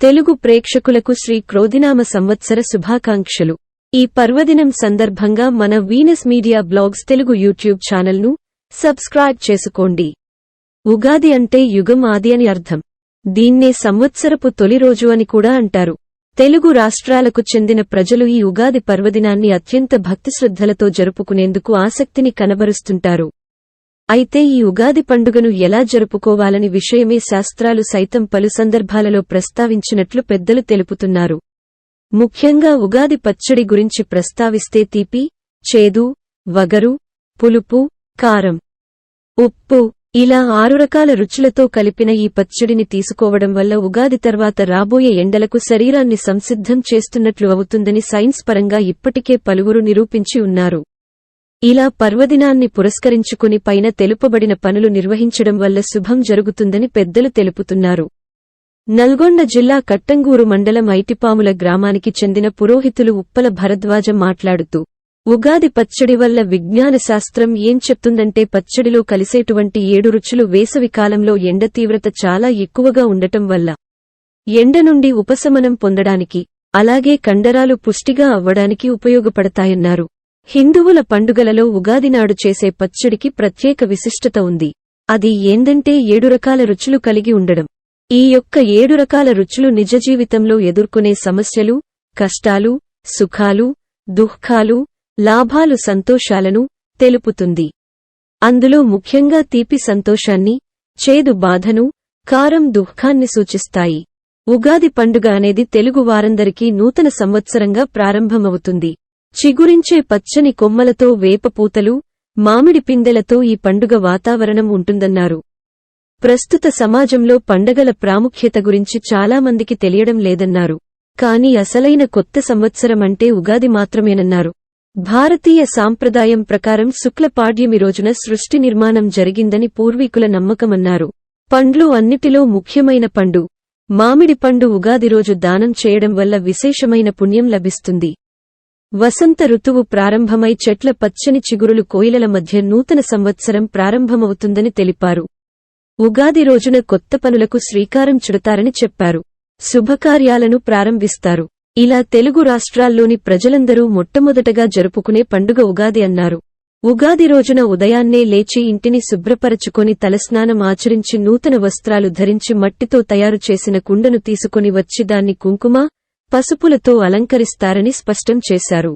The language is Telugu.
తెలుగు ప్రేక్షకులకు శ్రీ క్రోధినామ సంవత్సర శుభాకాంక్షలు. ఈ పర్వదినం సందర్భంగా మన Venus media blogs Telugu YouTube ఛానల్ను సబ్స్క్రైబ్ చేసుకోండి. ఉగాది అంటే యుగం ఆది అని అర్థం. దీన్నే సంవత్సరపు తొలి రోజు అని కూడా అంటారు. తెలుగు రాష్ట్రాలకు చెందిన ప్రజలు ఈ ఉగాది పర్వదినాన్ని అత్యంత భక్తిశ్రద్ధలతో జరుపుకునేందుకు ఆసక్తిని కనబరుస్తుంటారు. అయితే ఈ ఉగాది పండుగను ఎలా జరుపుకోవాలని విషయమే శాస్త్రాలు సైతం పలు సందర్భాలలో ప్రస్తావించినట్లు పెద్దలు తెలుపుతున్నారు. ముఖ్యంగా ఉగాది పచ్చడి గురించి ప్రస్తావిస్తే తీపి చేదు వగరు పులుపు కారం ఉప్పు ఇలా ఆరు రకాల రుచులతో కలిపిన ఈ పచ్చడిని తీసుకోవడం వల్ల ఉగాది తర్వాత రాబోయే ఎండలకు శరీరాన్ని సంసిద్ధం చేస్తున్నట్లు అవుతుందని సైన్స్ పరంగా ఇప్పటికే పలువురు నిరూపించి ఉన్నారు. ఇలా పర్వదినాన్ని పురస్కరించుకుని పైన తెలుపబడిన పనులు నిర్వహించడం వల్ల శుభం జరుగుతుందని పెద్దలు తెలుపుతున్నారు. నల్గొండ జిల్లా కట్టంగూరు మండలం ఐటిపాముల గ్రామానికి చెందిన పురోహితులు ఉప్పల భరద్వాజ మాట్లాడుతూ ఉగాది పచ్చడి వల్ల విజ్ఞాన శాస్త్రం ఏం చెప్తుందంటే పచ్చడిలో కలిసేటువంటి ఏడు రుచులు వేసవి కాలంలో ఎండ తీవ్రత చాలా ఎక్కువగా ఉండటం వల్ల ఎండ నుండి ఉపశమనం పొందడానికి అలాగే కండరాలు పుష్టిగా అవ్వడానికి ఉపయోగపడతాయన్నారు. హిందువుల పండుగలలో ఉగాదినాడు చేసే పచ్చడికి ప్రత్యేక విశిష్టత ఉంది. అది ఏందంటే ఏడు రకాల రుచులు కలిగి ఉండడం. ఈ యొక్క ఏడు రకాల రుచులు నిజ జీవితంలో ఎదుర్కొనే సమస్యలు కష్టాలు సుఖాలు దుఃఖాలు లాభాలు సంతోషాలను తెలుపుతుంది. అందులో ముఖ్యంగా తీపి సంతోషాన్ని చేదు బాధను కారం దుఃఖాన్ని సూచిస్తాయి. ఉగాది పండుగ అనేది తెలుగు వారందరికీ నూతన సంవత్సరంగా ప్రారంభమవుతుంది. చిగురించే పచ్చని కొమ్మలతో వేపపూతలు మామిడి పిందెలతో ఈ పండుగ వాతావరణం ఉంటుందన్నారు. ప్రస్తుత సమాజంలో పండగల ప్రాముఖ్యత గురించి చాలామందికి తెలియడం లేదన్నారు. కాని అసలైన కొత్త సంవత్సరమంటే ఉగాది మాత్రమేనన్నారు. భారతీయ సాంప్రదాయం ప్రకారం శుక్లపాడ్యమి రోజున సృష్టి నిర్మాణం జరిగిందని పూర్వీకుల నమ్మకమన్నారు. పండ్లు అన్నిటిలో ముఖ్యమైన పండు. మామిడి పండు ఉగాది రోజు దానం చేయడం వల్ల విశేషమైన పుణ్యం లభిస్తుంది. వసంత ఋతువు ప్రారంభమై చెట్ల పచ్చని చిగురులు కోయిలల మధ్య నూతన సంవత్సరం ప్రారంభమవుతుందని తెలిపారు. ఉగాది రోజున కొత్త పనులకు శ్రీకారం చుడతారని చెప్పారు. శుభకార్యాలను ప్రారంభిస్తారు. ఇలా తెలుగు రాష్ట్రాల్లోని ప్రజలందరూ మొట్టమొదటగా జరుపుకునే పండుగ ఉగాది అన్నారు. ఉగాది రోజున ఉదయాన్నే లేచి ఇంటిని శుభ్రపరచుకొని తలస్నానం ఆచరించి నూతన వస్త్రాలు ధరించి మట్టితో తయారు చేసిన కుండను తీసుకుని వచ్చి దాన్ని కుంకుమ పసుపులతో అలంకరిస్తారని స్పష్టం చేశారు.